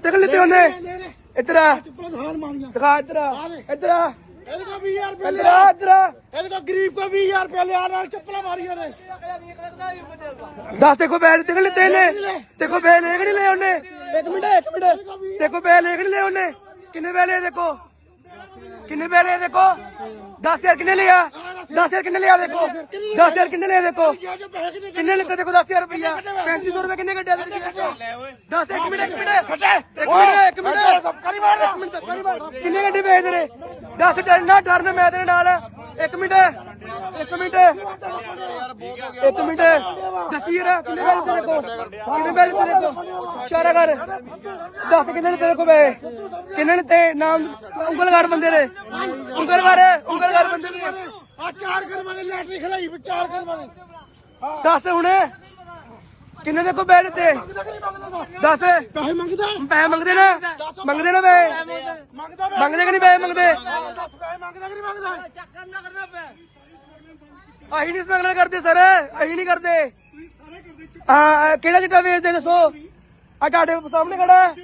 ਲਿੱਤੇ ਕਿ ਲਿੱਤੇ ਉਹਨੇ। ਲੈ ਲੈ ਇੱਧਰ ਆ। ਚੱਪਲਾਂ ਦਿਖਾਣ ਮਾਰੀਆਂ। ਦਿਖਾ ਇੱਧਰ ਆ। ਇੱਧਰ ਆ। ਇਹਦੇ ਕੋ 20000 ਰੁਪਏ ਇੱਧਰ ਆ ਇੱਧਰ ਆ। ਇਹਦੇ ਕੋ ਗਰੀਬ ਕੋ 20000 ਰੁਪਏ ਲਿਆ ਨਾਲ ਚੱਪਲਾਂ ਮਾਰੀਆਂ ਨੇ। ਦੱਸ ਤੇ ਕੋ ਬੈਲ ਲਿੱਤੇ ਕਿ ਲਿੱਤੇ ਨੇ ਤੇ ਕੋ ਬੈਲ ਲੈ ਕੇ ਨਹੀਂ ਲਏ ਉਹਨੇ। ਇੱਕ ਮਿੰਟ ਇੱਕ ਮਿੰਟ। ਤੇ ਕੋ ਬੈਲ ਲੈ ਕੇ ਨਹੀਂ ਲਏ ਉਹਨੇ। ਕਿੰਨੇ ਬੈਲ ਦੇਖੋ। ਕਿੰਨੇ ਬੈਲ ਦੇਖੋ। 10000 ਕਿੰਨੇ ਲਿਆ 10000 ਕਿੰਨੇ ਲਿਆ ਦੇਖੋ? 10000 ਕਿੰਨੇ ਲਿਆ? ਦੇਖੋ? ਕਿਨੇ ਲਿੱਤੇ ਦੇਖੋ 10000 ਰੁਪਇਆ 3500 ਰੁਪਏ ਕਿੰਨੇ ਕੱਢਿਆ ਕੋਲ? 10 ਇੱਕ ਮਿੰਟ ਇੱਕ ਮਿੰਟ। ਇੱਕ ਮਿੰਟ ਇੱਕ ਮਿੰਟ ਕਰੀ ਮਾਰ ਇੱਕ ਮਿੰਟ ਕਰੀ ਮਾਰ ਕਿੰਨੇ ਕੱਢੇ ਪਏ ਤੇਰੇ? 10 ਡਰਨਾ ਡਰਨ ਮੈਂ ਤੇਰੇ ਨਾਲ। ਇੱਕ ਮਿੰਟ ਇੱਕ ਮਿੰਟ। ਇੱਕ ਮਿੰਟ। ਦੱਸੀ ਯਾਰ ਕਿੰਨੇ ਪੈਸੇ ਤੇਰੇ ਕੋਲ? ਕਿੰਨੇ ਪੈਸੇ ਤੇਰੇ ਕੋਲ? ਇਸ਼ਾਰਾ ਕਰ। ਦੱਸ ਕਿੰਨੇ ਨੇ ਤੇਰੇ ਕੋਲ ਪੈਸੇ? ਕਿੰਨੇ ਨੇ ਤੇ ਨਾਮ? ਉਂਗਲ ਕਰ ਬੰਦੇ ਦੇ। ਉਂਗਲ ਕਰ ਉਂਗਲ ਕਰ ਬੰਦੇ ਦੇ। ਆ ਚਾਰ ਕਰਮਾਂ ਦੇ ਲੈਟਰੀ ਖਲਾਈ ਵੀ ਚਾਰ ਕਰਮਾਂ ਦੇ। ਦੱਸ ਹੁਣ। ਕਿੰਨੇ ਦੇ ਕੋ ਬੈਠ ਤੇ? ਦੱਸ। ਪੈਸੇ ਮੰਗਦਾ? ਪੈਸੇ ਮੰਗਦੇ ਨਾ? ਮੰਗਦੇ ਨਾ ਮੰਗਦਾ। ਵੇ ਮੰਗਦੇ ਕਿ ਨਹੀਂ ਪੈਸੇ ਮੰਗਦੇ? ਦੱਸ। ਪੈਸੇ ਮੰਗਦਾ ਕਿ ਨਹੀਂ ਮੰਗਦਾ? ਅਸੀਂ ਨਹੀਂ ਸਮਗਲਰ ਕਰਦੇ ਸਰ। ਅਸੀਂ ਨਹੀਂ ਕਰਦੇ। ਹਾਂ ਕਿਹੜਾ ਚਿੱਟਾ ਵੇਚਦੇ ਦੱਸੋ? ਆ ਤੁਹਾਡੇ ਸਾਹਮਣੇ ਖੜਾ। ਹੈ।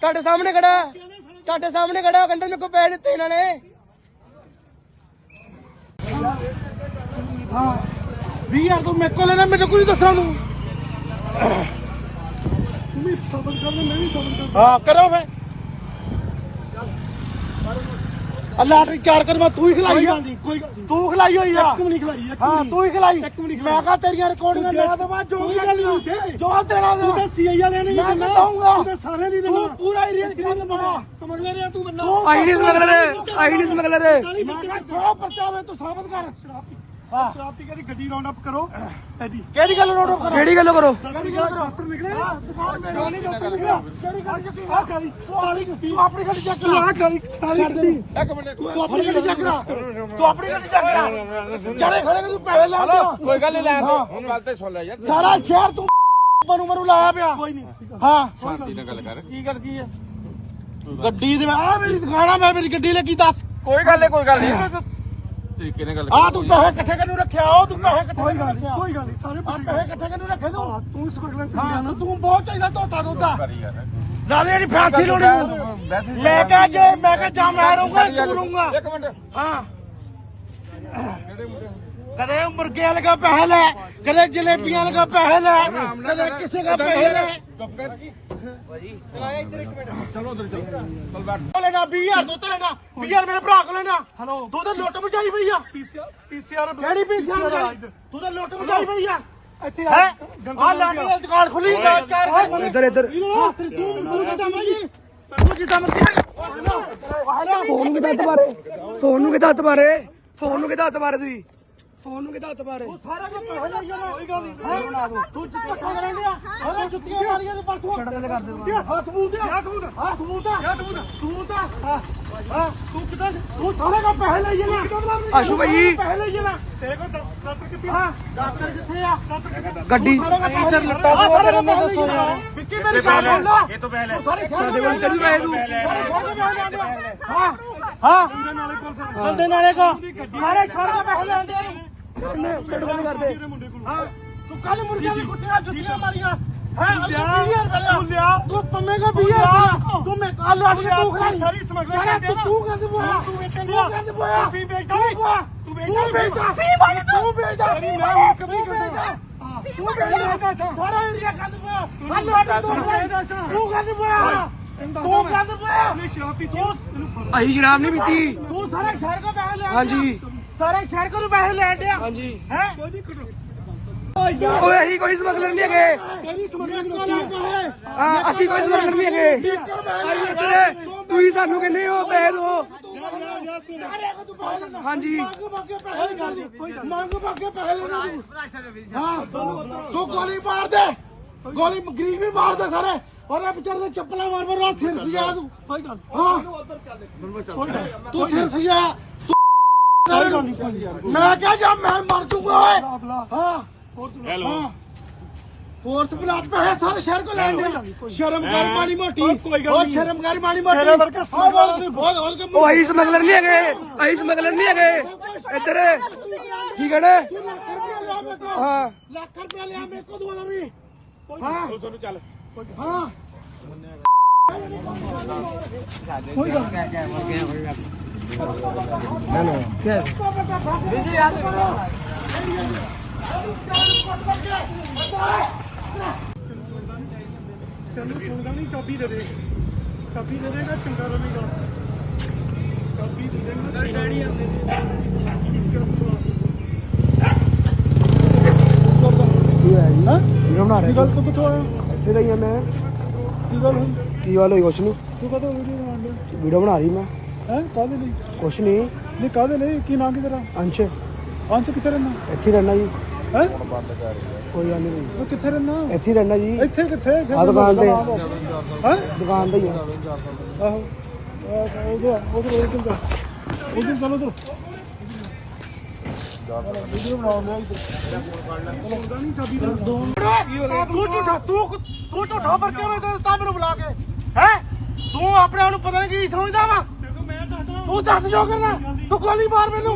ਤੁਹਾਡੇ ਸਾਹਮਣੇ ਖੜਾ। ਹੈ। ਤੁਹਾਡੇ ਸਾਹਮਣੇ ਖੜਾ ਕਹਿੰਦਾ ਮੇਰੇ ਕੋ ਪੈਸੇ ਦਿੱਤੇ ਇਹਨਾਂ ਨੇ। ਹਾਂ। 20000 ਤੂੰ ਮੇਰੇ ਕੋਲ ਲੈਣਾ ਮੈਨੂੰ ਕੋਈ ਦੱਸਣਾ ਤੂੰ ਤੂੰ ਵੀ ਸਬਰ ਕਰ ਲੈ ਮੈਂ ਵੀ ਸਬਰ ਕਰ ਹਾਂ ਕਰੋ ਫੇ। ਅੱਲਾ ਟਰੀ ਚਾਰ ਕਰਮਾ ਤੂੰ ਹੀ ਖਲਾਈ ਆ। ਕੋਈ ਤੂੰ ਖਲਾਈ ਹੋਈ ਆ। ਇੱਕ ਵੀ ਨਹੀਂ ਖਲਾਈ ਹਾਂ ਤੂੰ ਹੀ ਖਲਾਈ। ਮੈਂ ਕਹਾ ਤੇਰੀਆਂ ਰਿਕਾਰਡਿੰਗਾਂ ਲਾ ਦਵਾ ਜੋ ਵੀ ਗੱਲ ਨਹੀਂ ਜੋ ਦੇਣਾ ਦੇ। ਤੂੰ ਤਾਂ ਸੀਆਈ ਵਾਲਿਆਂ ਨੇ ਮੈਂ ਦਊਂਗਾ। ਤੂੰ ਤਾਂ ਸਾਰਿਆਂ ਦੀ ਦੇਣਾ ਤੂੰ ਪੂਰਾ ਏਰੀਆ ਦੀ ਗੱਲ ਬਣਾ ਸਮਝ ਲੈ ਰਿਹਾ ਤੂੰ ਬੰਦਾ ਅਸੀਂ ਨਹੀਂ ਸਮਗਲਰ ਅਸੀਂ ਨਹੀਂ ਸਮਗਲਰ। ਮੈਂ ਕਿਹਾ ਥੋੜਾ ਪਰਚਾ ਵੇ ਤੂੰ ਸਾਬਤ ਕਰ। ਹਾਂ ਸ਼ਰਾਬ ਪੀ ਕੇ ਦੀ ਗੱਡੀ ਰਾਉਂਡ ਅਪ ਕਰੋ। ਐਡੀ। ਕਿਹੜੀ ਗੱਲ ਰਾਉਂਡ ਅਪ ਕਰੋ? ਕਿਹੜੀ ਗੱਲ ਕਰੋ? ਕਿਹੜੀ ਗੱਲ ਕਰੋ ਦਫ਼ਤਰ ਨਿਕਲੇ। ਦੁਕਾਨ ਮੇਰੇ ਨਹੀਂ ਦਫ਼ਤਰ ਨਿਕਲਿਆ ਸ਼ੇਰੀ ਗੱਲ ਚੱਕੀ ਆ ਕਾਲੀ ਤੂੰ ਆਪਣੀ ਤੂੰ ਆਪਣੀ ਗੱਡੀ ਚੈੱਕ ਕਰਾ ਆ ਕਾਲੀ ਕਾਲੀ ਗੱਡੀ। ਇੱਕ ਮਿੰਟ ਤੂੰ ਆਪਣੀ ਗੱਡੀ ਚੈੱਕ ਕਰਾ ਤੂੰ ਆਪਣੀ ਗੱਡੀ ਚੈੱਕ ਕਰਾ ਚੜੇ ਖੜੇ ਕਿ ਤੂੰ ਪੈਸੇ ਲਾ ਦਿਓ ਕੋਈ ਗੱਲ ਨਹੀਂ ਲੈ ਹੁਣ ਗੱਲ ਤੇ ਸੁਣ ਲੈ ਯਾਰ। ਸਾਰਾ ਸ਼ਹਿਰ ਤੂੰ ਮਰੂ ਮਰੂ ਲਾਇਆ ਪਿਆ। ਕੋਈ ਨਹੀਂ ਹਾਂ। ਸ਼ਾਂਤੀ ਨਾਲ ਗੱਲ ਕਰ। ਕੀ ਗੱਲ ਕੀ ਹੈ? ਗੱਡੀ ਦੇ ਆ ਮੇਰੀ ਦੁਕਾਨ ਆ ਮੈਂ ਮੇਰੀ ਗੱਡੀ ਲੱਗੀ ਦੱਸ। ਕੋਈ ਗੱਲ ਨਹੀਂ ਕੋਈ ਗੱਲ ਨਹੀਂ ਤਰੀਕੇ ਨਾਲ ਗੱਲ ਆ ਤੂੰ ਪੈਸੇ ਇਕੱਠੇ ਕਰਨ ਨੂੰ ਰੱਖਿਆ? ਉਹ ਤੂੰ ਪੈਸੇ ਇਕੱਠੇ ਕੋਈ ਗੱਲ ਨਹੀਂ ਕੋਈ ਗੱਲ ਨਹੀਂ ਸਾਰੇ ਪੈਸੇ ਇਕੱਠੇ ਕਰਨ ਨੂੰ ਰੱਖੇ ਤੂੰ? ਤੂੰ ਸਮਗਲਰ ਕਰ ਗਿਆ ਨਾ। ਤੂੰ ਬਹੁਤ ਚਾਹੀਦਾ ਧੋਤਾ ਦੋਤਾ ਕਰੀ ਯਾਰ ਨਾਲੇ ਜਿਹੜੀ ਫਾਂਸੀ ਲਾਉਣੀ ਮੈਂ ਕਹਾਂ ਜੇ ਮੈਂ ਕਹਾਂ ਜਾਂ ਮੈਂ ਰਹੂੰਗਾ ਤੂੰ ਰਹੂੰਗਾ ਇੱਕ ਮਿੰਟ। ਹਾਂ। ਕਦੇ ਮੁਰਗੇ ਲਗਾ ਪੈਸੇ ਲੈ ਕਦੇ ਜਲੇਬੀਆਂ ਲਗਾ ਪੈਸੇ ਲੈ ਕਦੇ ਕਿਸੇ ਦਾ ਪੈਸੇ ਲੈ। ਚਲੋ ਉਧਰ ਚਲੋ ਚਲ ਬੈਠ। ਉਹ ਲੈਣਾ 20000 ਦੁੱਧ ਲੈਣਾ। 20000 ਮੇਰੇ ਭਰਾ ਕੋਲ ਲੈਣਾ। ਹਲੋ ਤੂੰ ਤਾਂ ਲੁੱਟ ਮਚਾਈ ਪਈ ਆ। ਪੀਸੀਆਰ ਪੀਸੀਆਰ ਕਿਹੜੀ ਪੀਸੀਆਰ ਤੂੰ। ਤਾਂ ਲੁੱਟ ਮਚਾਈ ਪਈ ਆ। ਇੱਥੇ ਆ। ਆ। ਲਾਡੀ ਦੀ ਦੁਕਾਨ ਖੁੱਲੀ ਨਾ ਚਾਰ ਇੱਧਰ ਇੱਧਰ। ਹਾਂ। ਤੇਰੀ ਤੂੰ ਤੂੰ ਕਿਦਾਂ ਮਰਜ਼ੀ ਤੂੰ ਕਿਦਾਂ ਮਰਜ਼ੀ ਫੋਨ ਨੂੰ। ਕਿਦਾਂ ਹੱਥ ਮਾਰੇ ਫੋਨ ਨੂੰ ਕਿਦਾਂ ਹੱਥ ਮਾਰੇ ਫੋਨ ਨੂੰ ਕਿਦਾਂ ਹੱਥ ਮਾਰੇ ਤੁਸੀਂ? ਫੋਨ ਨੂੰ ਕਿਦਾਂ ਹੱਥ ਮਾਰੇ ਸਾਰਾ ਕੁਝ ਪੈਸੇ ਲਈ ਜਾਣਾ ਕੋਈ ਗੱਲ ਨਹੀਂ। ਬਣਾ ਦੋ ਤੂੰ ਚੁੱਪ ਕਰਨ ਡਿਆ ਉਹਦੇ ਜੁੱਤੀਆਂ ਮਾਰੀਆਂ ਤੇ ਪਰਸੋਂ। ਛੱਡ ਦੇ ਕਰ ਦੇ ਹੱਥ ਸਬੂਤ ਆ। ਸਬੂਤ ਆ? ਸਬੂਤ ਆ। ਸਬੂਤ ਸਬੂਤ ਆ। ਹਾਂ ਹਾਂ ਤੂੰ ਕਿਦਾਂ ਤੂੰ ਸਾਰੇ ਕੋ ਪੈਸੇ ਲਈ ਜਾਣਾ। ਆਸ਼ੂ ਭਾਈ। ਪੈਸੇ ਲਈ ਜਾਣਾ। ਤੇਰੇ ਕੋਲ ਦਫ਼ਤਰ ਕਿੱਥੇ ਹਾਂ। ਦਫ਼ਤਰ ਕਿੱਥੇ ਆ? ਗੱਡੀ ਸਰ ਲੱਟਾ ਬੁਆ ਕਰ ਮੈਂ ਦੱਸੋ ਯਾਰ ਵਿੱਕੀ ਮੇਰੀ ਗੱਲ ਸੁਣ ਲੈ। ਇਹ ਤੋਂ ਪਹਿਲੇ ਸਾਡੇ ਕੋਲ ਚੱਲ ਪਏ ਤੂੰ ਹਾਂ। ਹਾਂ। ਬੰਦੇ ਨਾਲੇ ਕੋ ਸਾਰੇ ਸਾਰੇ ਪੈਸੇ ਲੈਂਦੇ ਆ ਕਰ ਦੇ ਹਾਂ ਤੂੰ ਕੱਲ ਮੁਰਗੀਆਂ ਦੀ ਕੁੱਟੀਆਂ ਜੁੱਤੀਆਂ ਮਾਰੀਆਂ। ਹੈ ਤੂੰ ਲਿਆ ਤੂੰ ਪੰਮੇਗਾ 20000 ਤੂੰ ਮੈਂ ਕੱਲ ਆ ਕੇ ਤੂੰ ਖਾਈ ਸਾਰੀ ਤੂੰ ਤੂੰ ਕਹਿੰਦੇ ਬੋਇਆ ਤੂੰ ਵੇਚਦਾ ਤੂੰ ਕਹਿੰਦੇ ਬੋਇਆ ਫੀ ਵੇਚਦਾ ਤੂੰ ਵੇਚਦਾ ਫੀ ਤੂੰ ਵੇਚਦਾ। ਫੀ ਮੈਂ ਹੁਣ ਕਦੀ ਕਰਦਾ। ਤੂੰ ਵੇਚਦਾ। ਸਾਰਾ ਏਰੀਆ ਕਹਿੰਦੇ ਬੋਇਆ ਕੱਲ ਆ ਤੂੰ ਬੋਇਆ ਬੋਇਆ ਤੂੰ ਅਸੀਂ ਸ਼ਰਾਬ ਨਹੀਂ ਪੀਤੀ। ਤੂੰ ਸਾਰੇ ਸ਼ਹਿਰ ਕੋ ਪੈਸੇ ਲੈ ਹਾਂਜੀ। ਸਾਰੇ ਸ਼ਹਿਰ ਕੋ ਪੈਸੇ ਲੈਣ ਡਿਆ। ਹਾਂਜੀ। ਹੈ? ਕੋਈ ਨਹੀਂ ਓਏ ਅਸੀਂ ਕੋਈ ਸਮਗਲਰ ਨਹੀਂ ਹੈਗੇ। ਤੇਰੀ ਸਮਗਲਰ ਕੋਲ ਪੈਸੇ? ਹਾਂ ਅਸੀਂ ਕੋਈ ਸਮਗਲਰ ਨਹੀਂ ਹੈਗੇ। ਅਸੀਂ ਇੱਧਰ ਤੁਸੀਂ ਸਾਨੂੰ ਕਹਿੰਦੇ ਹੋ ਪੈਸੇ ਦਿਓ ਹਾਂਜੀ। ਮੰਗ ਮੰਗੇ ਪੈਸੇ ਮੰਗ ਮੰਗੇ ਪੈਸੇ ਲੈਣਾ ਹਾਂ ਤੂੰ ਗੋਲੀ ਮਾਰ ਦੇ। ਗੋਲੀ ਗਰੀਬ ਵੀ ਮਾਰ ਦੇ ਸਾਰੇ। ਉਹਦੇ ਵਿਚਾਰੇ ਦੇ ਚੱਪਲਾਂ ਮਾਰ ਮਾਰ ਨਾਲ ਸਿਰ ਸਜਾ ਤੂੰ ਕੋਈ ਗੱਲ। ਹਾਂ ਤੂੰ ਸਿਰ ਸਜਾ। ਮੈਂ ਕਿਹਾ ਜਾ ਮੈਂ ਮਰ ਜੂਗਾ ਓਏ। ਹਾਂ। ਹੈਲੋ ਫੋਰਸ ਬਲਾ ਪੈਸੇ ਸਾਰੇ ਸ਼ਹਿਰ ਕੋ ਲੈਣ ਦੇ ਸ਼ਰਮ ਕਰ ਮਾੜੀ ਮੋਟੀ। ਉਹ ਸ਼ਰਮ ਕਰ ਮਾੜੀ ਮੋਟੀ। ਤੇਰੇ ਵਰਗੇ ਸਮਗਲਰ ਨਹੀਂ। ਬਹੁਤ ਹੋਰ ਕੇ ਉਹ ਅਸੀਂ ਸਮਗਲਰ ਨਹੀਂ ਹੈਗੇ। ਅਸੀਂ ਸਮਗਲਰ ਨਹੀਂ ਹੈਗੇ। ਇੱਧਰ। ਕੀ ਕਹੜੇ ਹਾਂ। ਲੱਖ ਰੁਪਏ ਲਿਆ ਮੇਰੇ ਕੋ ਦਵਾਣਾ ਵੀ। ਹਾਂ। ਤੁਹਾਨੂੰ ਚੱਲ। ਹਾਂ। ਤੈਨੂੰ ਸੁਣਦਾ ਨਹੀਂ ਚਾਬੀ ਦੇ ਦੇ। ਚਾਬੀ ਦੇ ਦੇਗਾ ਚੰਗਾ ਰਹੇਗਾ। ਚਾਬੀ ਦੇ ਦੇਗਾ ਸਰ ਡੈਡੀ ਆਉਂਦੇ ਕੀ ਬਣਾ ਗੱਲ ਤੂੰ ਕਿੱਥੋਂ ਆਇਆ? ਇੱਥੇ ਰਹੀ ਆ ਮੈਂ। ਕੀ ਗੱਲ ਹੋਈ? ਕੀ ਗੱਲ ਹੋਈ ਕੁਛ ਨਹੀਂ। ਤੂੰ ਕਦੋਂ ਵੀਡੀਓ ਬਣਾ ਰਹੀ ਮੈਂ। ਹੈ? ਕਾਹਦੇ ਲਈ? ਕੁਛ ਨਹੀਂ। ਨਹੀਂ ਕਾਹਦੇ ਲਈ? ਕੀ ਨਾਂ ਕੀ ਤੇਰਾ? ਅੰਸ਼। ਅੰਸ਼ ਕਿੱਥੇ ਰਹਿਣਾ ਇੱਥੇ ਹੀ ਰਹਿਣਾ ਜੀ। ਹੈ? ਕੋਈ ਗੱਲ ਨਹੀਂ। ਤੂੰ ਕਿੱਥੇ ਰਹਿਣਾ ਇੱਥੇ ਹੀ ਰਹਿਣਾ ਜੀ। ਇੱਥੇ ਕਿੱਥੇ? ਇੱਥੇ ਆਹ ਦੁਕਾਨ ਤੇ। ਹੈ? ਦੁਕਾਨ ਤੇ ਹੀ ਆ। ਆਹੋ। ਆਹ, ਉਧਰ ਉਧਰ ਉਧਰ ਜਾ ਉਧਰ ਚਲੋ ਉਧਰ। ਵੀਡੀਓ ਬਣਾਉ ਲਿਆ ਇੱਧਰ ਨਹੀਂ ਚਾਬੀ ਦਾ ਤੂੰ ਝੂਠਾ ਤੂੰ ਤੂੰ ਝੂਠਾ ਪਰਚਾ ਮੈਂ ਦਿੱਤਾ ਮੈਨੂੰ ਬੁਲਾ ਕੇ। ਹੈ? ਤੂੰ ਆਪਣੇ ਆਪ ਨੂੰ ਪਤਾ ਨਹੀਂ ਕੀ ਸਮਝਦਾ ਵਾ? ਤੂੰ ਦੱਸ ਜੋ ਕਰਨਾ ਤੂੰ ਗੋਲੀ ਮਾਰ ਮੈਨੂੰ।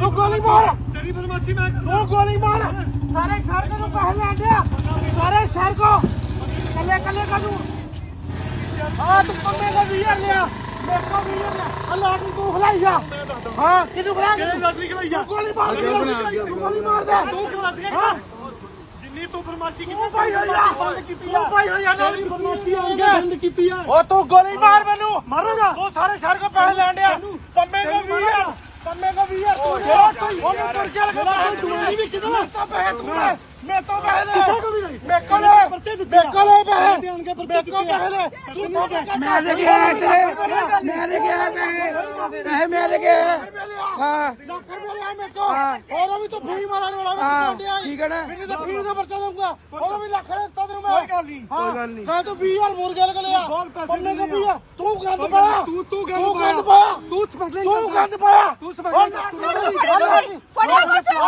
ਤੂੰ ਗੋਲੀ ਮਾਰ। ਤੇਰੀ ਬਦਮਾਸ਼ੀ ਮੈਂ ਤੂੰ ਗੋਲੀ ਮਾਰ। ਸਾਰੇ ਸ਼ਹਿਰ ਕੋ ਪੈਸੇ ਲੈਣ ਡਿਆ ਸਾਰੇ ਸ਼ਹਿਰ ਕੋ ਕੱਲੇ ਕੱਲੇ ਕਾ ਤੂੰ। ਆ ਤੂੰ ਪੰਮੇ ਦਾ ਵੀਰ ਲਿਆ। ਮੇਰੇ ਕੋ ਵੀਰ ਲਿਆ। ਆ ਲਾਟਰੀ ਤੂੰ ਖਲਾਈ ਜਾ। ਹਾਂ ਕਿਹਨੂੰ ਖਲਾਈ? ਜਾ? ਤੂੰ ਗੋਲੀ ਮਾਰ। ਤੂੰ ਗੋਲੀ ਮਾਰ ਦੇ। ਤੂੰ ਖਿਲਾ ਦੇ ਹਾਂ ਜਿੰਨੀ ਤੂੰ ਬਦਮਾਸ਼ੀ ਕੀਤੀ ਤੂੰ ਭਾਈ ਹੋਇਆ। ਬੰਦ ਕੀਤੀ ਤੂੰ ਭਾਈ ਹੋਇਆ ਨਾਲ ਤੇਰੀ ਬਦਮਾਸ਼ੀ ਆ। ਗਿਆ। ਬੰਦ ਕੀਤੀ ਆ। ਉਹ ਤੂੰ ਗੋਲੀ ਮਾਰ ਮੈਨੂੰ। ਮਾਰੇਗਾ। ਤੂੰ ਸਾਰੇ ਸ਼ਹਿਰ ਕੋ ਪੈਸੇ ਲੈਣ ਡਿਆ। ਪੰਮੇ ਉਹਨੂੰ ਪਰਚਾ ਲਗਾ ਪੈਸੇ ਤੂੰ ਨਹੀਂ ਵੀ ਕਿਦੋਂ ਮੈਂ ਤਾਂ ਪੈਸੇ ਤੂੰ ਲੈ ਮੈਂ ਤਾਂ ਪੈਸੇ ਲੈ ਵੀ ਨਹੀਂ। ਮੇਰੇ ਕੋਲ ਮੇਰੇ ਕੋਲ। ਪੈਸੇ। ਦੇ ਕੇ ਮੇਰੇ ਕੋਲ। ਪੈਸੇ ਲੈ ਤੂੰ ਤਾਂ ਮੈਂ ਦੇ ਕੇ ਆਇਆ ਤੇਰੇ ਮੈਂ ਦੇ ਕੇ ਆਇਆ ਪੈਸੇ। ਪੈਸੇ ਮੈਂ ਦੇ ਕੇ ਆਇਆ। ਹਾਂ। ਲੱਖ ਰੁਪਏ ਲਿਆ ਮੇਰੇ ਕੋਲ। ਹੋਰ ਵੀ ਤੂੰ ਫੀ ਮਾਰਨ ਵਾਲਾ ਮੈਂ ਹਾਂ, ਠੀਕ ਹੈ ਨਾ? ਮੈਨੂੰ ਤਾਂ ਫੀ ਦਾ ਪਰਚਾ ਦਊਂਗਾ। ਹੋਰ ਵੀ ਲੱਖ ਰੁਪਏ ਦਿੱਤਾ ਤੈਨੂੰ ਮੈਂ। ਕੋਈ ਗੱਲ ਨਹੀਂ, ਕੋਈ ਗੱਲ ਨਹੀਂ। ਕੱਲ੍ਹ ਤੂੰ 20000 ਮੁਰਗੇ ਲਗ ਲਿਆ ਬਹੁਤ ਪੈਸੇ ਕੋ। 20000 ਤੂੰ ਗੰਦ ਪਾਇਆ। ਤੂੰ- ਤੂੰ ਗੰਦ ਤੂੰ ਪਾਇਆ। ਗੰਦ ਪਾਇਆ। ਤੂੰ ਸਮਗਲਿੰਗ ਤੂੰ ਕਰਦਾ। ਗੰਦ ਪਾਇਆ। ਤੂੰ ਸਮਗਲਿੰਗ ਕਰਦਾ।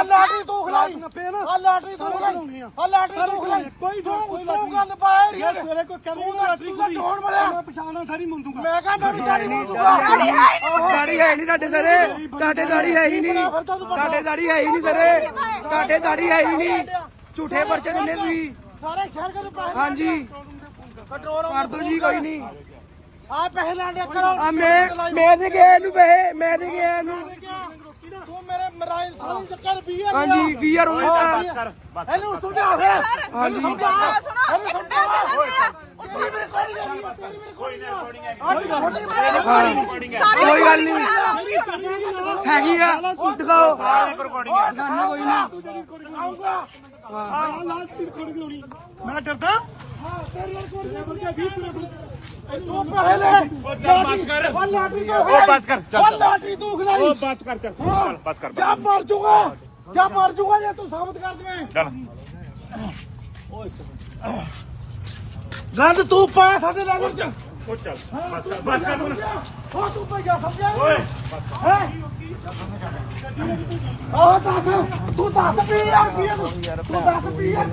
ਆ ਲਾਟਰੀ ਤੂੰ ਖਲਾਈ। ਨੱਪੇ ਨਾ। ਆ ਲਾਟਰੀ ਤੂੰ ਖਲਾਈ। ਆ। ਲਾਟਰੀ ਤੂੰ ਖਲਾਈ। ਕੋਈ ਤੂੰ ਤੂੰ ਗੰਦ ਪਾਇਆ ਏਰੀਆ ਯਾਰ। ਸਵੇਰੇ ਕੋਈ ਕਹਿੰਦਾ ਤੂੰ ਲਾਟਰੀ ਕੋਈ ਢੋਣ ਵਾਲਿਆ। ਮੈਂ ਪਛਾਣਨਾ ਸਾਰੀ ਮੰਦੂਗਾ ਮੈਂ ਕਹਾਂ ਮੈਂ ਦਾੜੀ ਨਹੀਂ ਦੂੰਗਾ ਦਾੜੀ ਹੈ ਨਹੀਂ। ਤੁਹਾਡੇ ਸਰੇ। ਤੁਹਾਡੇ ਦਾੜੀ ਹੈ ਹੀ ਨਹੀਂ। ਤੁਹਾਡੇ ਦਾੜੀ ਹੈ ਹੀ ਨਹੀਂ ਸਰੇ। ਤੁਹਾਡੇ ਦਾੜੀ ਹੈ ਹੀ ਨਹੀਂ। ਝੂਠੇ ਪਰਚੇ ਦਿੰਦੇ ਤੁਸੀਂ। ਸਾਰੇ ਸ਼ਹਿਰ ਕਦੇ ਪੈਸੇ ਹਾਂਜੀ। ਕੰਟਰੋਲ ਕਰ। ਦੋ ਜੀ ਕੋਈ ਨਹੀਂ। ਆ ਪੈਸੇ ਲੈਣ ਦੇ ਕਰੋ ਮੈਂ ਮੈਂ ਦੇ ਗਿਆ ਇਹਨੂੰ ਪੈਸੇ। ਮੈਂ ਦੇ ਗਿਆ ਇਹਨੂੰ। ਸਾਰੀ ਚੱਕਰ 20 ਹਾਂਜੀ 20 ਯਾਰ ਉਹ ਇਹਨੂੰ ਸਮਝਾ ਦੇ ਹਾਂਜੀ। ਇਹਨੂੰ ਸਮਝਾ। ਇਹਨੂੰ ਸਮਝਾ ਤੇਰੀ ਮੇਰੇ ਕੋਲ ਨਹੀਂ ਆਈ ਤੇਰੀ ਮੇਰੇ ਕੋਲ ਨਹੀਂ ਆਈ ਕੋਈ ਗੱਲ ਨਹੀਂ ਹੈਗੀ ਆ ਦਿਖਾਓ ਦਿਖਾਣਾ ਕੋਈ ਨਹੀਂ ਆਉਂਗਾ ਆ ਲਾਸਟ ਦੀ ਰਿਕਾਰਡਿੰਗ ਹੋਣੀ ਮੈਂ ਡਰਦਾ ਹਾਂ ਤੇਰੀ ਕੋਲ ਦੇ ਬਲਕੇ 20 ਰੁਪਏ ਤੂੰ ਪੈਸੇ ਲੈ ਬਸ ਕਰ ਤੂੰ ਬਸ ਉਹ ਚੱਲ। ਬਸ ਕਰ ਬਸ ਕਰ ਗੰਦ ਤੂੰ ਪਾ ਸਾਡੇ ਨਾਲ। ਚ ਉਹ ਚੱਲ ਹਾਂ, ਤੂੰ ਬਸ ਕਰ ਹੋ ਤੂੰ ਭਈਆ ਸਮਝਿਆ? ਓਏ। ਹੈ? ਆਹ ਦੱਸ ਤੂੰ ਦੱਸ ਵੀ ਯਾਰ ਵੀ ਤੂੰ ਦੱਸ ਵੀ ਯਾਰ